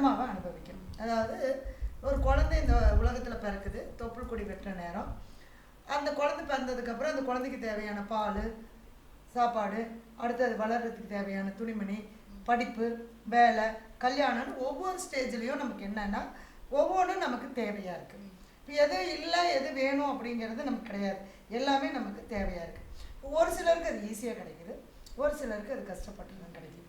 கர்மாவை அனுபவிக்கும். அதாவது ஒரு குழந்தை இந்த உலகத்தில் பிறக்குது தொப்புள் கொடி வெட்டுற நேரம். அந்த குழந்தை பிறந்ததுக்கப்புறம் அந்த குழந்தைக்கு தேவையான பால் சாப்பாடு அடுத்து அது வளர்கிறதுக்கு தேவையான துணிமணி படிப்பு வேலை கல்யாணம்னு ஒவ்வொரு ஸ்டேஜ்லேயும் நமக்கு என்னென்னா ஒவ்வொன்றும் நமக்கு தேவையாக இருக்குது இப்போ எது இல்லை எது வேணும் அப்படிங்கிறது நமக்கு கிடையாது. எல்லாமே நமக்கு தேவையாக இருக்குது ஒரு சிலருக்கு அது ஈஸியாக கிடைக்கிது. ஒரு சிலருக்கு அது கஷ்டப்பட்டு தான் கிடைக்கிது.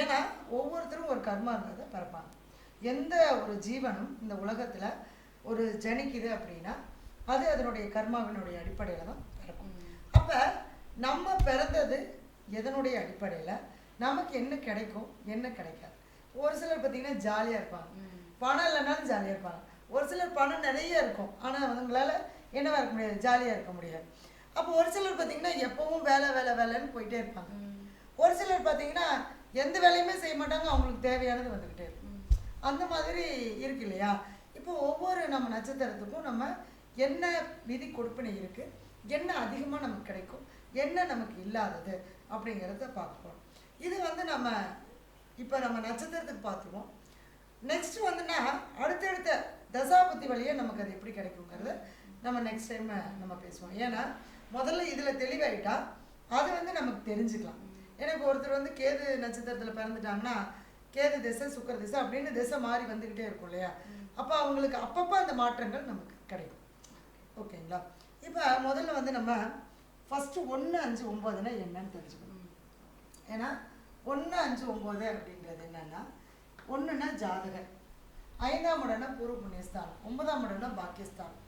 ஏன்னா ஒவ்வொருத்தரும் ஒரு கர்மா இருந்ததை பிறப்பாங்க எந்த ஒரு ஜீவனும் இந்த உலகத்தில் ஒரு ஜனிக்குது அப்படின்னா அது அதனுடைய கர்மாவினுடைய அடிப்படையில் தான் பிறக்கும். அப்போ நம்ம பிறந்தது எதனுடைய அடிப்படையில்? நமக்கு என்ன கிடைக்கும்? என்ன கிடைக்காது? ஒரு சிலர் பார்த்தீங்கன்னா ஜாலியாக இருப்பாங்க. பணம் இல்லைனாலும் ஜாலியாக இருப்பாங்க. ஒரு சிலர் பணம் நிறைய இருக்கும். ஆனால் அவங்களால என்னவா இருக்க முடியாது? ஜாலியாக இருக்க முடியாது. அப்போ ஒரு சிலர் பார்த்தீங்கன்னா எப்பவும் வேலை வேலை வேலைன்னு போயிட்டே இருப்பாங்க. ஒரு சிலர் பார்த்தீங்கன்னா எந்த வேலையுமே செய்ய மாட்டாங்க அவங்களுக்கு தேவையானது வந்துக்கிட்டே இருக்கும் அந்த மாதிரி இருக்கு இல்லையா? இப்போ ஒவ்வொரு நம்ம நட்சத்திரத்துக்கும் நம்ம என்ன விதி கொடுப்பினை இருக்கு என்ன அதிகமாக நமக்கு கிடைக்கும் என்ன நமக்கு இல்லாதது அப்படிங்கிறத பார்ப்போம் இது வந்து நம்ம இப்போ நம்ம நட்சத்திரத்துக்கு பார்த்துருவோம் நெக்ஸ்ட் வந்துன்னா அடுத்தடுத்த தசாபுத்தி வழியே நமக்கு அது எப்படி கிடைக்குங்கிறத நம்ம நெக்ஸ்ட் டைம் நம்ம பேசுவோம். ஏன்னா முதல்ல இதில் தெளிவாயிட்டா அது வந்து நமக்கு தெரிஞ்சுக்கலாம். ஏன்னா இப்போ ஒருத்தர் வந்து கேது நட்சத்திரத்தில் பிறந்துட்டாங்கன்னா கேது திசை சுக்கர திசை அப்படின்னு திசை மாறி வந்துக்கிட்டே இருக்கும் இல்லையா? அப்போ அவங்களுக்கு அப்பப்போ அந்த மாற்றங்கள் நமக்கு கிடைக்கும். ஓகேங்களா? இப்போ முதல்ல வந்து நம்ம ஃபஸ்ட்டு ஒன்று அஞ்சு ஒம்போதுனா என்னன்னு தெரிஞ்சுக்கணும். ஏன்னா ஒன்று அஞ்சு ஒம்பது அப்படின்றது என்னன்னா ஒன்றுனா ஜாதகர். ஐந்தாம் இடம்னா பூர்வ புண்ணியஸ்தானம். ஒன்பதாம் இடம்னா பாக்கியஸ்தானம்.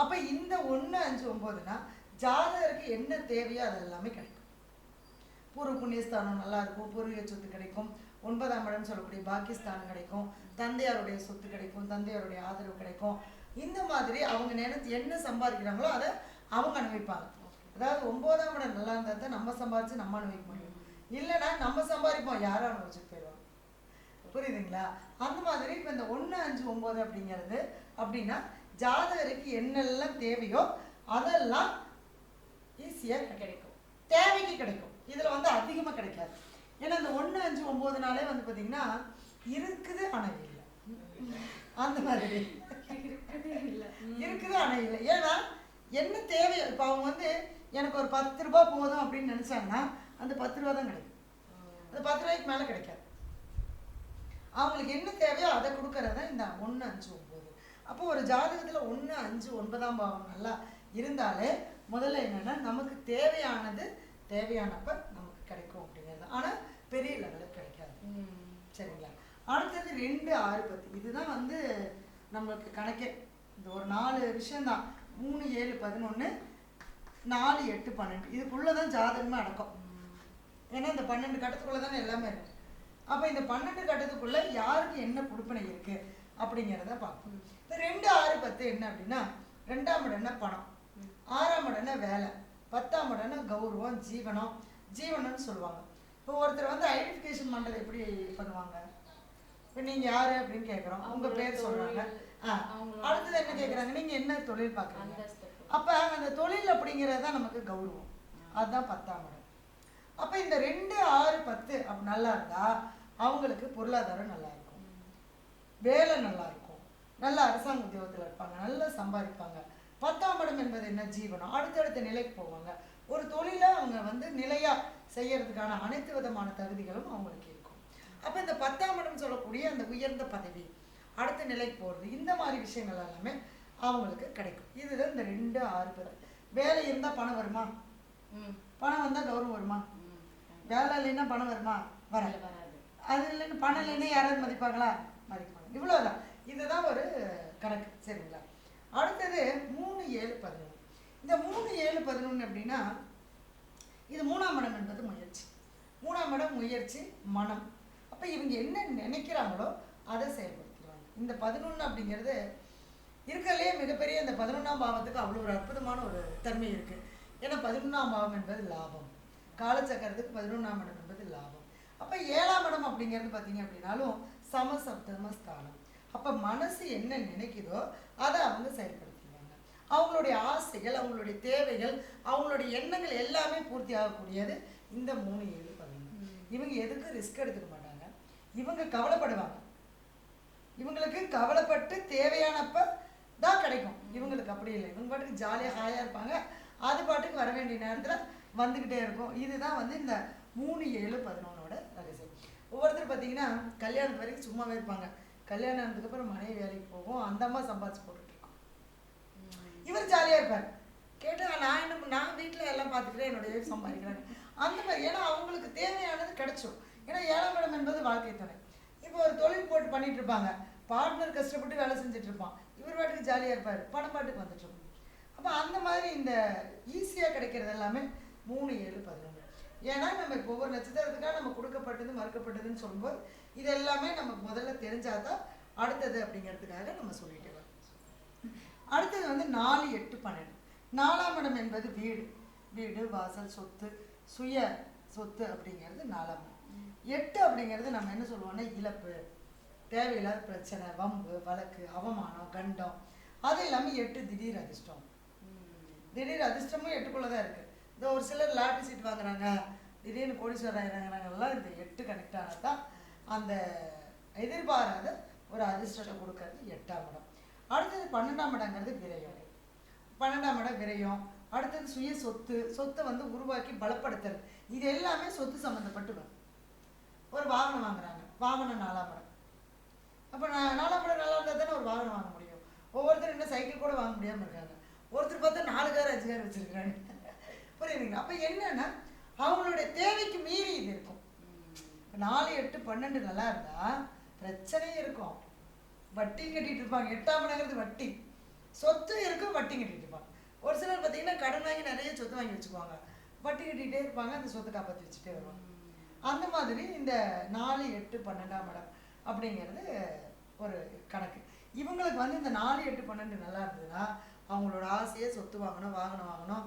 அப்போ இந்த ஒன்று அஞ்சு ஒம்போதுனா ஜாதகருக்கு என்ன தேவையோ அது எல்லாமே கிடைக்கும். பூர்வ புண்ணியஸ்தானம் நல்லா இருக்கும் பூர்வீக சொத்து கிடைக்கும். ஒன்பதாம் இடம் சொல்லக்கூடிய பாக்கியஸ்தானம் கிடைக்கும். தந்தையாருடைய சொத்து கிடைக்கும் தந்தையாருடைய ஆதரவு கிடைக்கும். இந்த மாதிரி அவங்க நினைத்து என்ன சம்பாதிக்கிறாங்களோ அதை அவங்க அனுபவிப்பாங்க. அதாவது ஒன்பதாம் இடம் நல்லா இருந்தால் தான் நம்ம சம்பாதிச்சு நம்ம அனுபவிக்க முடியும். இல்லைன்னா நம்ம சம்பாதிப்போம் யாரும் அனுபவிச்சுட்டு போயிடுவாங்க. புரியுதுங்களா? அந்த மாதிரி இப்போ இந்த ஒன்று அஞ்சு ஒம்பது அப்படிங்கிறது அப்படின்னா ஜாதகருக்கு என்னெல்லாம் தேவையோ அதெல்லாம் ஈஸியாக கிடைக்கும். தேவைக்கு கிடைக்கும். இதில் வந்து அதிகமாக கிடைக்காது. ஏன்னா இந்த ஒன்று அஞ்சு ஒம்பது நாளே வந்து பார்த்தீங்கன்னா இருக்குது ஆனால் இல்லை அந்த மாதிரி. இருக்குது ஆனால் இல்லை ஏன்னா என்ன தேவையோ இப்போ அவங்க வந்து எனக்கு ஒரு பத்து ரூபா போதும் அப்படின்னு நினச்சாங்கன்னா அந்த பத்து ரூபா தான் கிடைக்கும். அந்த பத்து ரூபாய்க்கு மேலே கிடைக்காது. அவங்களுக்கு என்ன தேவையோ அதை கொடுக்கறது இந்த ஒன்று அஞ்சு ஒம்பது அப்போ ஒரு ஜாதகத்தில் ஒன்று அஞ்சு ஒன்பதாம் பாவம் நல்லா இருந்தாலே முதல்ல என்னன்னா நமக்கு தேவையானது தேவையானப்ப நமக்கு கிடைக்கும் அப்படிங்கிறது. ஆனால் பெரிய லெவலில் கிடைக்காது. சரிங்களா? அடுத்தது ரெண்டு ஆறு பத்து இதுதான் வந்து நம்மளுக்கு கணக்கே. இந்த ஒரு நாலு விஷயம்தான். மூணு ஏழு பதினொன்று நாலு எட்டு பன்னெண்டு. இதுக்குள்ளே தான் ஜாதகமே அடக்கம். ஏன்னா இந்த பன்னெண்டு கட்டத்துக்குள்ளே தானே எல்லாமே இருக்கு. அப்போ இந்த பன்னெண்டு கட்டத்துக்குள்ளே யாருக்கு என்ன கொடுப்பனை இருக்கு அப்படிங்கிறத பார்ப்போம். இந்த ரெண்டு ஆறு பத்து என்ன அப்படின்னா ரெண்டாம் இடம்னா பணம்? ஆறாம் இடம்னா வேலை? பத்தாம் இடம்னா கௌரவம் ஜீவனம் ஜீவனம்னு சொல்லுவாங்க. இப்போ ஒருத்தர் வந்து ஐடென்டிஃபிகேஷன் பண்ணுறது எப்படி பண்ணுவாங்க? இப்போ நீங்கள் யார் அப்படின்னு கேட்குறோம் உங்கள் பேர் சொல்கிறாங்க ஆ அடுத்தது என்ன கேட்குறாங்க நீங்கள் என்ன தொழில் பார்க்குறீங்க அப்போ அந்த தொழில் அப்படிங்கிறது தான் நமக்கு கௌரவம். அதுதான் பத்தாம் இடம். அப்போ இந்த ரெண்டு ஆறு பத்து அப்படி நல்லா இருந்தா அவங்களுக்கு பொருளாதாரம் நல்லா இருக்கும். வேலை நல்லா இருக்கும். நல்ல அரசாங்க உத்தியோகத்தில் இருப்பாங்க. நல்லா சம்பாதிப்பாங்க. பத்தாம் இடம் என்பது என்ன ஜீவனம்? அடுத்தடுத்த நிலைக்கு போவாங்க. ஒரு தொழிலை அவங்க வந்து நிலையா செய்யறதுக்கான அனைத்து விதமான தகுதிகளும் அவங்களுக்கு இருக்கும். அப்போ இந்த பத்தாம் இடம் சொல்லக்கூடிய அந்த உயர்ந்த பதவி அடுத்த நிலைக்கு போகிறது இந்த மாதிரி விஷயங்கள் எல்லாமே அவங்களுக்கு கிடைக்கும். இதுதான் இந்த ரெண்டு ஆறு பேர். வேலை இருந்தால் பணம் வருமா? பணம் வந்தால் கௌரவம் வருமா? வேலை இல்லைன்னா பணம் வருமா? வராது. அது இல்லைன்னு பணம் இல்லைன்னா யாராவது மதிப்பாங்களா? மதிப்பாங்க இவ்வளோதான் இதுதான் ஒரு கணக்கு சரிங்களா? அடுத்தது மூணு ஏழு பதினொன்று இந்த மூணு ஏழு பதினொன்று அப்படின்னா இது மூணாம் இடம் என்பது முயற்சி. மூணாம் இடம் முயற்சி மனம். அப்போ இவங்க என்ன நினைக்கிறாங்களோ அதை செயல்படுத்துவாங்க இந்த பதினொன்று அப்படிங்கிறது இருக்கிறதுலே மிகப்பெரிய இந்த பதினொன்றாம் பாவத்துக்கு அவ்வளோ ஒரு அற்புதமான ஒரு தன்மை இருக்குது ஏன்னா பதினொன்றாம் பாவம் என்பது லாபம். காலச்சக்கரத்துக்கு பதினொன்றாம் இடம் என்பது லாபம். அப்போ ஏழாம் இடம் அப்படிங்கிறது பார்த்தீங்க அப்படின்னாலும் சமசப்தம ஸ்தானம் அப்போ மனசு என்ன நினைக்குதோ அதை அவங்க செயல்படுத்திடுவாங்க அவங்களுடைய ஆசைகள் அவங்களுடைய தேவைகள் அவங்களுடைய எண்ணங்கள் எல்லாமே பூர்த்தி ஆகக்கூடியது இந்த மூணு ஏழு பதினொன்று இவங்க எதுக்கும் ரிஸ்க் எடுத்துக்க மாட்டாங்க? இவங்க கவலைப்படுவாங்க. இவங்களுக்கு கவலைப்பட்டு தேவையானப்ப தான் கிடைக்கும். இவங்களுக்கு அப்படி இல்லை. இவங்க பாட்டுக்கு ஜாலியாக ஹாயாக இருப்பாங்க. அது பாட்டுக்கு வர வேண்டிய நேரத்தில் வந்துக்கிட்டே இருக்கும். இதுதான் வந்து இந்த மூணு ஏழு பதினொன்னோட ரகசியம். ஒவ்வொருத்தர் பார்த்தீங்கன்னா கல்யாணத்து வரைக்கும் சும்மாவே இருப்பாங்க. கல்யாணம் ஆனதுக்கப்புறம் மனைவி வேலைக்கு போகும் அந்த அம்மா சம்பாதிச்சு போட்டுட்டு இவர் ஜாலியாக இருப்பார். கேட்டால் நான் என்ன நான் வீட்டில் எல்லாம் பார்த்துக்கிறேன் என்னுடைய wife சம்பாதிக்கிறாங்க. அந்த மாதிரி ஏன்னா அவங்களுக்கு தேவையானது கிடைச்சும் ஏன்னா ஏழாம் இடம் என்பது வாழ்க்கை துணை. இப்போ ஒரு தொழில் போட்டு பண்ணிட்டு இருப்பாங்க. பார்ட்னர் கஷ்டப்பட்டு வேலை செஞ்சுட்டு இருப்பான். இவர் பாட்டுக்கு ஜாலியாக இருப்பார். பணம் பாட்டுக்கு வந்துட்டு அப்போ அந்த மாதிரி இந்த ஈஸியாக கிடைக்கிறது எல்லாமே மூணு ஏழு பதினொன்று. ஏன்னா நம்ம இப்போ ஒவ்வொரு நட்சத்திரத்துக்காக நம்ம கொடுக்கப்பட்டது மறுக்கப்பட்டதுன்னு சொல்லும்போது இது எல்லாமே நமக்கு முதல்ல தெரிஞ்சாதான் அடுத்தது அப்படிங்கிறதுக்காக நம்ம சொல்லிட்டு வரோம். அடுத்தது வந்து நாலு எட்டு பன்னெண்டு. நாலாம் இடம் என்பது வீடு. வீடு வாசல் சொத்து சுய சொத்து அப்படிங்கிறது நாலாம் இடம். எட்டு அப்படிங்கிறது நம்ம என்ன சொல்லுவோம்னா இழப்பு தேவையில்லாத பிரச்சனை வம்பு வழக்கு அவமானம் கண்டம். அது இல்லாமல் எட்டு திடீர் அதிர்ஷ்டம். திடீர் அதிர்ஷ்டமும் எட்டுக்குள்ளே தான் இருக்குது இந்த ஒரு சிலர் லாட்டரி சீட் வாங்குறாங்க. திடீர்னு கோடீஸ்வரர் ஆகிறாங்கிறாங்கலாம் இந்த எட்டு கனெக்ட் ஆனால் தான். அந்த எதிர்பாராத ஒரு அதிர்ஷ்டத்தை கொடுக்கறது எட்டாம் இடம். அடுத்தது பன்னெண்டாம் இடங்கிறது விரயம் பன்னெண்டாம் இடம் விரயம். அடுத்தது சுய சொத்து. சொத்தை வந்து உருவாக்கி பலப்படுத்துறது. இது எல்லாமே சொத்து சம்மந்தப்பட்டு வரும். ஒரு வாகனம் வாங்குறாங்க. வாகனம் நாலாம் இடம். அப்போ நான் நாலாம் இடம் நல்லா இருந்தால் தானே ஒரு வாகனம் வாங்க முடியும். ஒவ்வொருத்தரும் என்ன சைக்கிள் கூட வாங்க முடியாமல் இருக்காங்க. ஒருத்தர் பார்த்தா நாலு கார் அஞ்சு கார் வச்சிருக்காங்க புரியுதுங்களா? அப்போ என்னன்னா அவங்களுடைய தேவைக்கு மீறி இது இருக்கும். நாலு எட்டு பன்னெண்டு நல்லா இருந்தா பிரச்சனையும் இருக்கும். வட்டி கட்டிட்டு இருப்பாங்க. எட்டாம் இடங்கிறது வட்டி. சொத்து இருக்கும் வட்டி கட்டிட்டு இருப்பாங்க. ஒரு சிலர் பார்த்தீங்கன்னா கடன் வாங்கி நிறைய சொத்து வாங்கி வச்சுக்குவாங்க. வட்டி கட்டிகிட்டே இருப்பாங்க அந்த சொத்தை காப்பாற்றி வச்சுட்டே வருவாங்க. அந்த மாதிரி இந்த நாலு எட்டு பன்னெண்டாம் இடம் அப்படிங்கிறது ஒரு கணக்கு. இவங்களுக்கு வந்து இந்த நாலு எட்டு பன்னெண்டு நல்லா இருந்ததுன்னா அவங்களோட ஆசையை சொத்து வாங்கணும் வாகனம் வாங்கணும்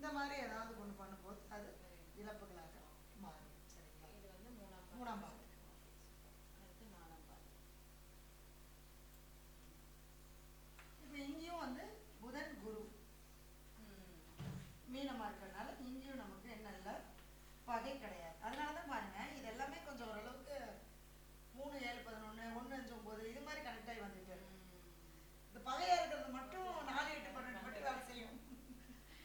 இந்த மாதிரி ஏதாவது கொண்டு பண்ணும்போது அது இழப்புகளாக மாறும். சரிங்களா? இது வந்து மூணாம் பாகம் மூணாம் பாகம் அடுத்து நாலாம் பாகம் இப்போ இங்கேயும் வந்து புதன் குரு மீனமா இருக்கிறதுனால இங்கேயும் நமக்கு என்ன இல்லை பகை கிடையாது அதனால தான் பாருங்க இது எல்லாமே கொஞ்சம் ஓரளவுக்கு மூணு ஏழு பதினொன்று ஒன்று அஞ்சு ஒம்பது இது மாதிரி கனெக்ட் ஆகி வந்துட்டு இருக்கு. இந்த பகையா இருக்கிறது மட்டும் நாலு எட்டு பன்னெண்டு மட்டும் வேலை செய்யும்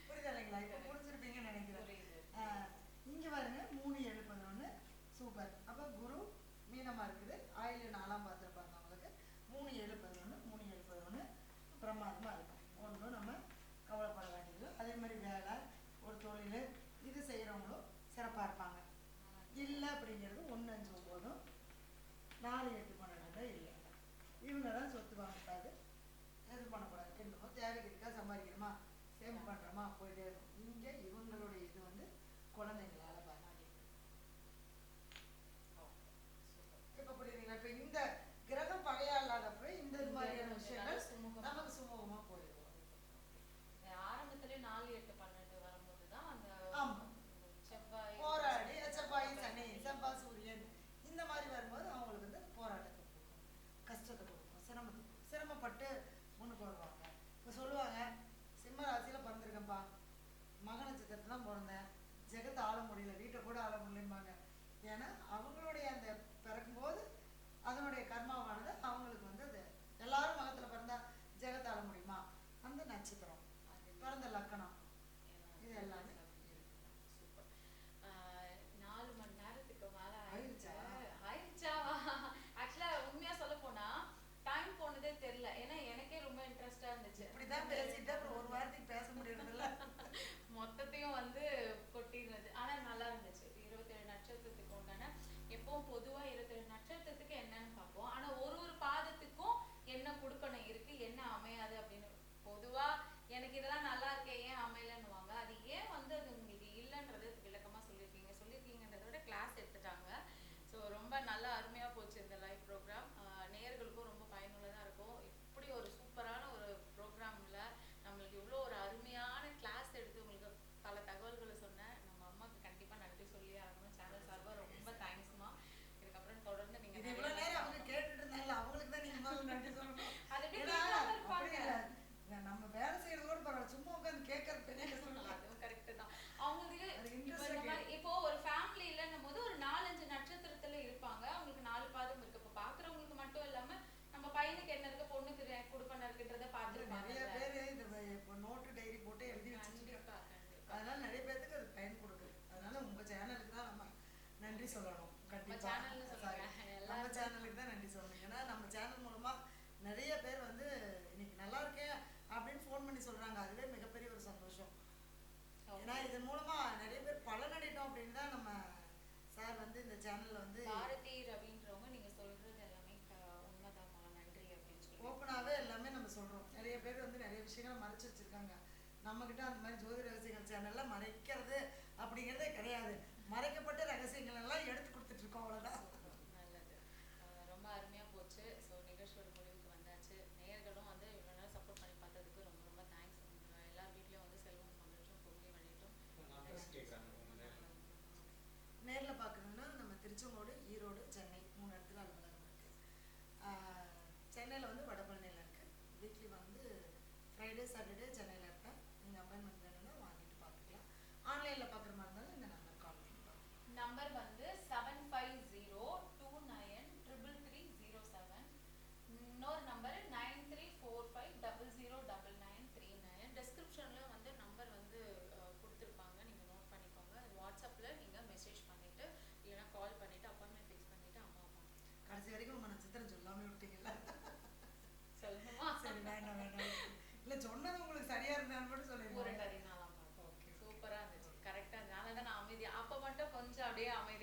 புரியுதா இல்லைங்களா இப்போ புரிஞ்சிருப்பீங்கன்னு நினைக்கிறேன் புரியுது. ஆஹ் இங்க பாருங்க மூணு ஏழு பதினொன்று சூப்பர் அப்போ குரு மீனமா இருக்குது ஆயில் நாலாம் பார்த்துருப்பாங்க அவங்களுக்கு மூணு ஏழு பதினொன்று மூணு ஏழு பதினொன்று பிரமாதமா இருக்கும் ஒன்றும் நம்ம கவலைப்பட வேண்டியது அதே மாதிரி வேலை ஒரு தொழில் இது செய்கிறவங்களும் சிறப்பாக இருப்பாங்க இல்லை அப்படிங்கிறது ஒன்று அஞ்சு ஒம்போதும் நாலு எட்டு பன்னெண்டு இல்லை இவங்க தான் சொத்து வாங்கக்கூடாது இது பண்ணக்கூடாது என்னமோ தேவைக்கு இருக்கா சம்பாதிக்கணுமா சேவ் பண்ணுறோமா போயிட்டே இருக்கும் இங்கே இவங்களுடைய இது வந்து குழந்தைங்களால பாதிக்கும் இப்போ புரியுதுங்களா இப்போ இந்த கிரகம் பகையா இல்லாதப்ப இந்த இது மாதிரியான விஷயங்கள் சுமூகமா. நமக்கு சுமூகமாக போயிடும் ஆரம்பத்திலே நாலு எட்டு பன்னெண்டு வரும்போது தான் அந்த ஆமா. செவ்வாய் போராடி செவ்வாய் சனி செவ்வாய் சூரியன் இந்த மாதிரி வரும்போது அவங்களுக்கு வந்து தான் பிறந்தேன் ஜெகத்தை ஆள முடியல வீட்டை கூட ஆள முடியலம்பாங்க ஏன்னா அவங்களுடைய அந்த பிறக்கும்போது அதனுடைய கர்மாவானது அவங்களுக்கு வந்து அது எல்லாரும் மகத்தில் பிறந்தா ஜெகத்தை ஆள முடியுமா அந்த நட்சத்திரம் பிறந்த லக்கணம் இது எல்லாமே சூப்பர் நாலு மணி நேரத்துக்கு மேல ஆயிடுச்சா? ஆயிடுச்சா ஆக்சுவலா உண்மையா சொல்ல போனா டைம் போனதே தெரியல ஏன்னா எனக்கே ரொம்ப இன்ட்ரெஸ்டா இருந்துச்சு இப்படிதான் பேசிட்டு அப்புறம் ஒரு வாரத்துக்கு பேச முடியறதில்ல மொத்தத்தையும் வந்து கொட்டிருந்தது ஆனா நல்லா இருந்துச்சு இருபத்தேழு நட்சத்திரத்துக்கு உண்டான எப்பவும் பொதுவா இருபத்தேழு நட்சத்திரத்துக்கு என்னன்னு பார்ப்போம். ஆனா ஒரு ஒரு பாதத்துக்கும் என்ன கொடுக்கணும் இருக்கு என்ன அமையாது அப்படின்னு பொதுவா எனக்கு இதெல்லாம் நல்லா இருக்கே ஏன் அமையலன்னுவாங்க. அது ஏன் வந்து அது உங்களுக்கு இல்லைன்றது விளக்கமா சொல்லியிருக்கீங்க. சொல்லியிருக்கீங்கன்றத விட கிளாஸ் எடுத்துட்டாங்க. ஸோ ரொம்ப நல்லா அருமை போச்சு இந்த லைவ் ப்ரோக்ராம் நேயர்களுக்கும் ரொம்ப பயனுள்ளதா இருக்கும் இப்படி ஒரு சூப்பரான ஒரு ப்ரோக்ராம்ல நம்மளுக்கு இவ்வளோ ஒரு அருமையான கிளாஸ் எடுத்து உங்களுக்கு பல தகவல்களை சொன்ன நம்ம அம்மாக்கு கண்டிப்பா நன்றி சொல்லி ஆகணும் சேனல் சார்பாக ரொம்ப தேங்க்ஸ்மா இதுக்கப்புறம் தொடர்ந்து நீங்க இது நிறைய இவ்வளவு நேரம் அவங்க சொல்லணும். கேட்டுட்டு இருந்தாங்கல்ல அவங்களுக்கு தான் நீங்க முதல்ல நன்றி சொல்லணும் அது எப்படி ஏன்னா, கேட்காம இருப்பாங்க? அப்படி இல்ல. இல்ல, நம்ம வேலை செய்யறது கூட பரவாயில்ல சும்மா உட்காந்து கேட்கறது பெரிய சொல்லலாம் அதுவும் correct தான். அவங்களுக்கு அது இப்ப interest இந்த ஆ மாதிரி- இப்போ ஒரு family இல்லைன்னும் போது ஒரு நாலஞ்சு நட்சத்திரத்துல இருப்பாங்க அவங்களுக்கு நாலு பாதம் இருக்கு இப்ப பாக்குறவங்களுக்கு மட்டும் இல்லாம நம்ம பையனுக்கு என்ன இருக்கு பொண்ணுக்கு இது கொடுக்கணும் இருக்குன்றத நிறைய பாத்துருப்பாங்க பேரு இந்த வ- இப்போ நோட்டு டைரி போட்டு எழுதி வச்சிருக்காங்க கண்டிப்பா கண்டிப்பா அதனால நிறைய பேருக்கு அது பயன் கொடுக்குது. அதனால உங்க சேனலுக்கு தான் நம்ம நன்றி சொல்லணும். கண்டிப்பா. நம்ம. சேனலுக்கு தான் நன்றி சொல்லணும். ஏன்னா நம்ம சேனல் மூலமா நிறைய பேர் வந்து இன்னைக்கு நல்லா இருக்கேன் அப்படின்னு ஃபோன் பண்ணி சொல்றாங்க. அதுவே மிகப்பெரிய ஒரு சந்தோஷம். ஏன்னா இதன் மூலமா நிறைய பேர் பலனடையட்டும் அப்படின்னு தான் நம்ம சார் வந்து இந்த சேனல்ல வந்து பாரதி ரவின்றவங்க நீங்க சொல்றது எல்லாமே க- உண்மைதாம்மா நன்றி அப்படின்னு சொல்லி ஓப்பனாகவே எல்லாமே நம்ம சொல்றோம் நிறைய பேர் வந்து நிறைய விஷயங்களை மறைச்சு வச்சிருக்காங்க நம்ம கிட்ட அந்த மாதிரி ஜோதி ரகசியங்கள் சேனல்ல மறைக்கிறது அப்படிங்கிறதே கிடையாது. மறைக்கப்பட்ட ரகசியங்கள் எல்லாம் எடுத்து கொடுத்துட்டு இருக்கோம் அவ்வளவுதான். நல்லது. ரொம்ப அருமையா போச்சு. ஸோ நிகழ்ச்சியோட முடிவுக்கு வந்தாச்சு. நேயர்களும் வந்து இவ்வளோ நேரம் சப்போர்ட் பண்ணி பார்த்ததுக்கு ரொம்ப ரொம்ப தேங்க்ஸ் எல்லார் வீட்லயும் வந்து செல்வம் மகிழ்ச்சும் பொங்கி நேரம். நேர்ல பார்க்கணும்னா நம்ம திருச்செங்கோடு ஈரோடு சென்னை மூணு இடத்துல அலுவலகம் இருக்கு. ஆஹ் சென்னையில வந்து வடபழனியில் இருக்கு. வீக்லி வந்து ஃப்ரைடே சாட்டர்டே சென்னையில் இருப்பேன் நீங்கள் அப்பாயின்மெண்ட் வேணும்னா வாங்கிட்டு பார்த்துக்கலாம் ஆன்லைனில் பார்க்குற மாதிரி இருந்தாலும் இந்த நம்பர் கால் பண்ணி பாருங்க நம்பர் வந்து seven five zero two nine triple three zero seven இன்னொரு number nine three four five double zero double nine three nine டிஸ்கிரிப்ஷனில் வந்து நம்பர் வந்து கொடுத்துருப்பாங்க. நீங்கள் நோட் பண்ணிக்கோங்க. வாட்ஸ்அப்பில் நீங்கள் மெசேஜ் பண்ணிவிட்டு இல்லைன்னா கால் பண்ணிவிட்டு அப்பாயின்மெண்ட் ஃபிக்ஸ் பண்ணிவிட்டு அம்மா பார்க்கலாம் கடைசி வரைக்கும் உங்க நட்சத்திரம் சொல்லாமே விட்டீங்கல்ல? சொல்லணுமா? சரி வேண்டாம் வேண்டாம். இல்ல சொன்னது உங்களுக்கு சரியா இருந்தான்னு மட்டும் ஒரு அப்படியே அமைதி